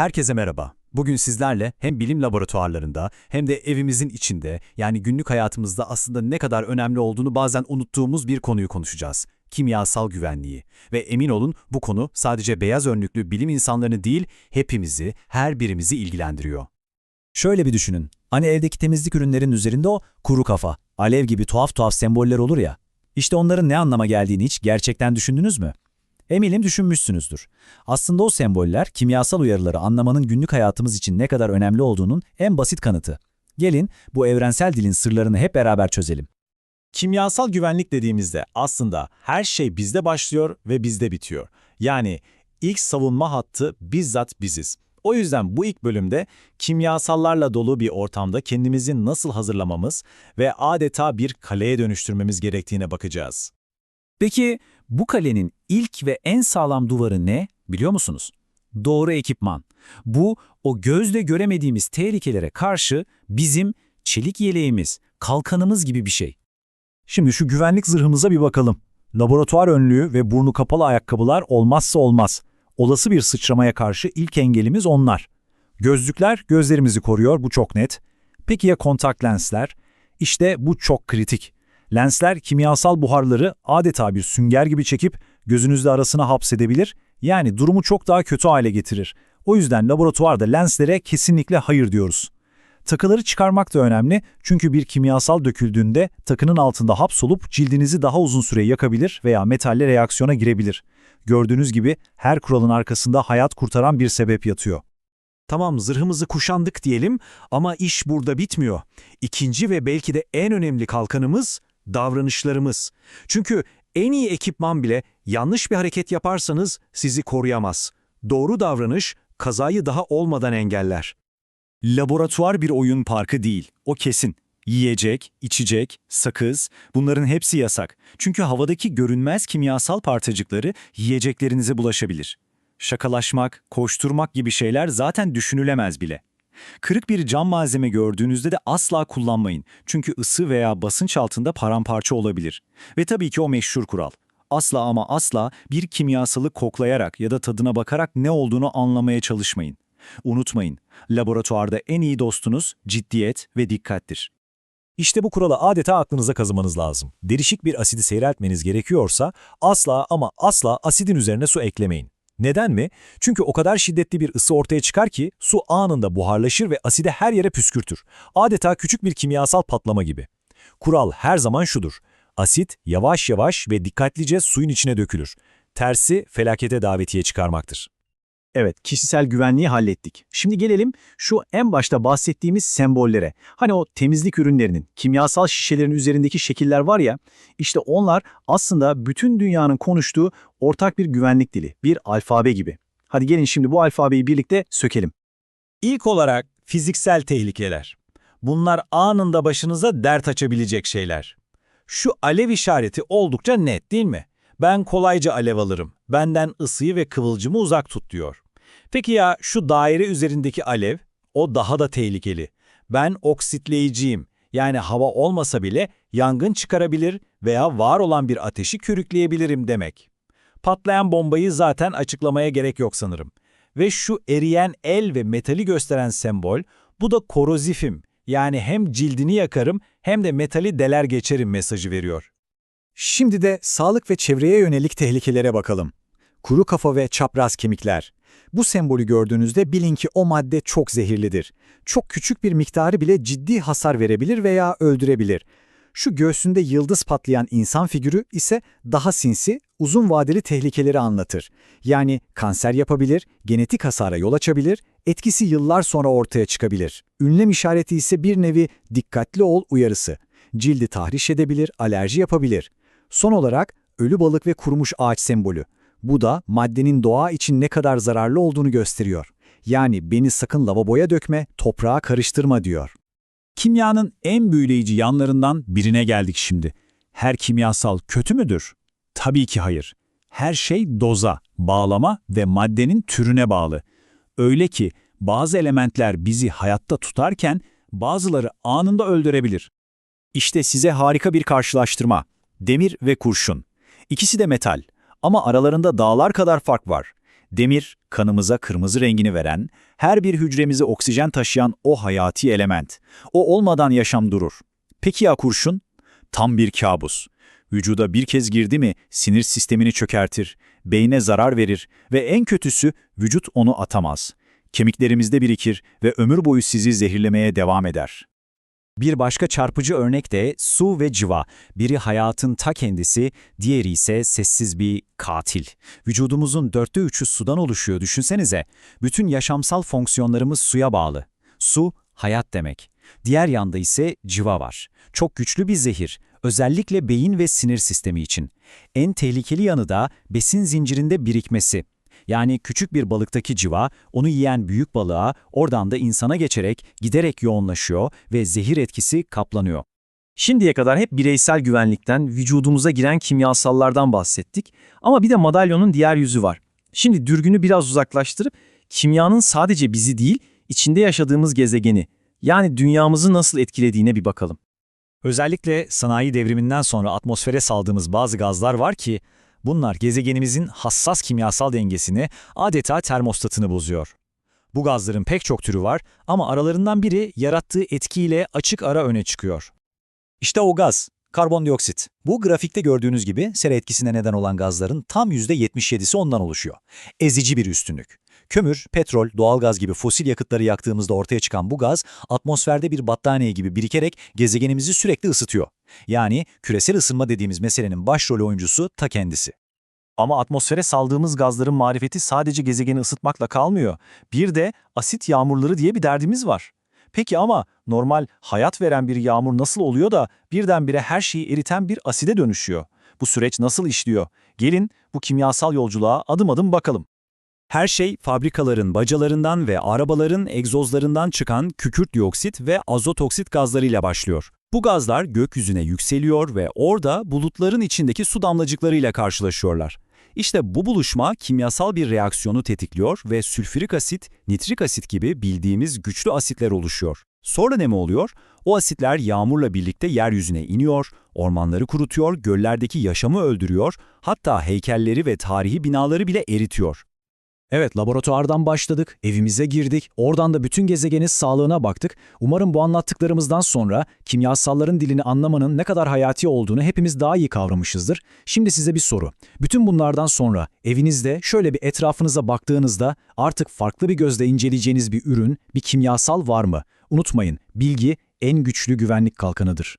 Herkese merhaba. Bugün sizlerle hem bilim laboratuvarlarında hem de evimizin içinde yani günlük hayatımızda aslında ne kadar önemli olduğunu bazen unuttuğumuz bir konuyu konuşacağız. Kimyasal güvenliği. Ve emin olun bu konu sadece beyaz önlüklü bilim insanlarını değil hepimizi, her birimizi ilgilendiriyor. Şöyle bir düşünün. Hani evdeki temizlik ürünlerin üzerinde o kuru kafa, alev gibi tuhaf tuhaf semboller olur ya. İşte onların ne anlama geldiğini hiç gerçekten düşündünüz mü? Eminim düşünmüşsünüzdür. Aslında o semboller kimyasal uyarıları anlamanın günlük hayatımız için ne kadar önemli olduğunun en basit kanıtı. Gelin bu evrensel dilin sırlarını hep beraber çözelim. Kimyasal güvenlik dediğimizde aslında her şey bizde başlıyor ve bizde bitiyor. Yani ilk savunma hattı bizzat biziz. O yüzden bu ilk bölümde kimyasallarla dolu bir ortamda kendimizi nasıl hazırlamamız ve adeta bir kaleye dönüştürmemiz gerektiğine bakacağız. Peki bu kalenin ilk ve en sağlam duvarı ne biliyor musunuz? Doğru ekipman. Bu o gözle göremediğimiz tehlikelere karşı bizim çelik yeleğimiz, kalkanımız gibi bir şey. Şimdi şu güvenlik zırhımıza bir bakalım. Laboratuvar önlüğü ve burnu kapalı ayakkabılar olmazsa olmaz. Olası bir sıçramaya karşı ilk engelimiz onlar. Gözlükler gözlerimizi koruyor, bu çok net. Peki ya kontak lensler? İşte bu çok kritik. Lensler kimyasal buharları adeta bir sünger gibi çekip gözünüzle arasına hapsedebilir, yani durumu çok daha kötü hale getirir. O yüzden laboratuvarda lenslere kesinlikle hayır diyoruz. Takıları çıkarmak da önemli çünkü bir kimyasal döküldüğünde takının altında hapsolup cildinizi daha uzun süre yakabilir veya metalle reaksiyona girebilir. Gördüğünüz gibi her kuralın arkasında hayat kurtaran bir sebep yatıyor. Tamam zırhımızı kuşandık diyelim ama iş burada bitmiyor. İkinci ve belki de en önemli kalkanımız davranışlarımız. Çünkü en iyi ekipman bile yanlış bir hareket yaparsanız sizi koruyamaz. Doğru davranış kazayı daha olmadan engeller. Laboratuvar bir oyun parkı değil, o kesin. Yiyecek, içecek, sakız, bunların hepsi yasak. Çünkü havadaki görünmez kimyasal parçacıkları yiyeceklerinize bulaşabilir. Şakalaşmak, koşturmak gibi şeyler zaten düşünülemez bile. Kırık bir cam malzeme gördüğünüzde de asla kullanmayın. Çünkü ısı veya basınç altında paramparça olabilir. Ve tabii ki o meşhur kural. Asla ama asla bir kimyasalı koklayarak ya da tadına bakarak ne olduğunu anlamaya çalışmayın. Unutmayın, laboratuvarda en iyi dostunuz ciddiyet ve dikkattir. İşte bu kuralı adeta aklınıza kazımanız lazım. Derişik bir asidi seyreltmeniz gerekiyorsa asla ama asla asidin üzerine su eklemeyin. Neden mi? Çünkü o kadar şiddetli bir ısı ortaya çıkar ki su anında buharlaşır ve asidi her yere püskürtür. Adeta küçük bir kimyasal patlama gibi. Kural her zaman şudur. Asit yavaş yavaş ve dikkatlice suyun içine dökülür. Tersi felakete davetiye çıkarmaktır. Evet, kişisel güvenliği hallettik. Şimdi gelelim şu en başta bahsettiğimiz sembollere. Hani o temizlik ürünlerinin, kimyasal şişelerin üzerindeki şekiller var ya, işte onlar aslında bütün dünyanın konuştuğu ortak bir güvenlik dili, bir alfabe gibi. Hadi gelin şimdi bu alfabeyi birlikte sökelim. İlk olarak fiziksel tehlikeler. Bunlar anında başınıza dert açabilecek şeyler. Şu alev işareti oldukça net değil mi? Ben kolayca alev alırım. Benden ısıyı ve kıvılcımı uzak tut diyor. Peki ya şu daire üzerindeki alev? O daha da tehlikeli. Ben oksitleyiciyim. Yani hava olmasa bile yangın çıkarabilir veya var olan bir ateşi körükleyebilirim demek. Patlayan bombayı zaten açıklamaya gerek yok sanırım. Ve şu eriyen el ve metali gösteren sembol, bu da korozifim. Yani hem cildini yakarım hem de metali deler geçerim mesajı veriyor. Şimdi de sağlık ve çevreye yönelik tehlikelere bakalım. Kuru kafa ve çapraz kemikler. Bu sembolü gördüğünüzde bilin ki o madde çok zehirlidir. Çok küçük bir miktarı bile ciddi hasar verebilir veya öldürebilir. Şu göğsünde yıldız patlayan insan figürü ise daha sinsi, uzun vadeli tehlikeleri anlatır. Yani kanser yapabilir, genetik hasara yol açabilir, etkisi yıllar sonra ortaya çıkabilir. Ünlem işareti ise bir nevi dikkatli ol uyarısı. Cildi tahriş edebilir, alerji yapabilir. Son olarak ölü balık ve kurumuş ağaç sembolü. Bu da maddenin doğa için ne kadar zararlı olduğunu gösteriyor. Yani beni sakın lavaboya dökme, toprağa karıştırma diyor. Kimyanın en büyüleyici yanlarından birine geldik şimdi. Her kimyasal kötü müdür? Tabii ki hayır. Her şey doza, bağlama ve maddenin türüne bağlı. Öyle ki bazı elementler bizi hayatta tutarken bazıları anında öldürebilir. İşte size harika bir karşılaştırma. Demir ve kurşun. İkisi de metal ama aralarında dağlar kadar fark var. Demir, kanımıza kırmızı rengini veren, her bir hücremize oksijen taşıyan o hayati element. O olmadan yaşam durur. Peki ya kurşun? Tam bir kabus. Vücuda bir kez girdi mi sinir sistemini çökertir, beyne zarar verir ve en kötüsü vücut onu atamaz. Kemiklerimizde birikir ve ömür boyu sizi zehirlemeye devam eder. Bir başka çarpıcı örnek de su ve cıva. Biri hayatın ta kendisi, diğeri ise sessiz bir katil. Vücudumuzun dörtte üçü sudan oluşuyor düşünsenize. Bütün yaşamsal fonksiyonlarımız suya bağlı. Su, hayat demek. Diğer yanda ise cıva var. Çok güçlü bir zehir, özellikle beyin ve sinir sistemi için. En tehlikeli yanı da besin zincirinde birikmesi. Yani küçük bir balıktaki civa, onu yiyen büyük balığa, oradan da insana geçerek giderek yoğunlaşıyor ve zehir etkisi kaplanıyor. Şimdiye kadar hep bireysel güvenlikten, vücudumuza giren kimyasallardan bahsettik ama bir de madalyonun diğer yüzü var. Şimdi dürgünü biraz uzaklaştırıp kimyanın sadece bizi değil, içinde yaşadığımız gezegeni, yani dünyamızı nasıl etkilediğine bir bakalım. Özellikle sanayi devriminden sonra atmosfere saldığımız bazı gazlar var ki, bunlar gezegenimizin hassas kimyasal dengesini, adeta termostatını bozuyor. Bu gazların pek çok türü var ama aralarından biri yarattığı etkiyle açık ara öne çıkıyor. İşte o gaz, karbondioksit. Bu grafikte gördüğünüz gibi sera etkisine neden olan gazların tam %77'si ondan oluşuyor. Ezici bir üstünlük. Kömür, petrol, doğalgaz gibi fosil yakıtları yaktığımızda ortaya çıkan bu gaz, atmosferde bir battaniye gibi birikerek gezegenimizi sürekli ısıtıyor. Yani küresel ısınma dediğimiz meselenin başrol oyuncusu ta kendisi. Ama atmosfere saldığımız gazların marifeti sadece gezegeni ısıtmakla kalmıyor. Bir de asit yağmurları diye bir derdimiz var. Peki ama normal hayat veren bir yağmur nasıl oluyor da birdenbire her şeyi eriten bir aside dönüşüyor? Bu süreç nasıl işliyor? Gelin bu kimyasal yolculuğa adım adım bakalım. Her şey fabrikaların bacalarından ve arabaların egzozlarından çıkan kükürt dioksit ve azot oksit gazlarıyla başlıyor. Bu gazlar gökyüzüne yükseliyor ve orada bulutların içindeki su damlacıklarıyla karşılaşıyorlar. İşte bu buluşma kimyasal bir reaksiyonu tetikliyor ve sülfürik asit, nitrik asit gibi bildiğimiz güçlü asitler oluşuyor. Sonra ne mi oluyor? O asitler yağmurla birlikte yeryüzüne iniyor, ormanları kurutuyor, göllerdeki yaşamı öldürüyor, hatta heykelleri ve tarihi binaları bile eritiyor. Evet, laboratuvardan başladık, evimize girdik, oradan da bütün gezegenin sağlığına baktık. Umarım bu anlattıklarımızdan sonra kimyasalların dilini anlamanın ne kadar hayati olduğunu hepimiz daha iyi kavramışızdır. Şimdi size bir soru. Bütün bunlardan sonra evinizde şöyle bir etrafınıza baktığınızda artık farklı bir gözle inceleyeceğiniz bir ürün, bir kimyasal var mı? Unutmayın, bilgi en güçlü güvenlik kalkanıdır.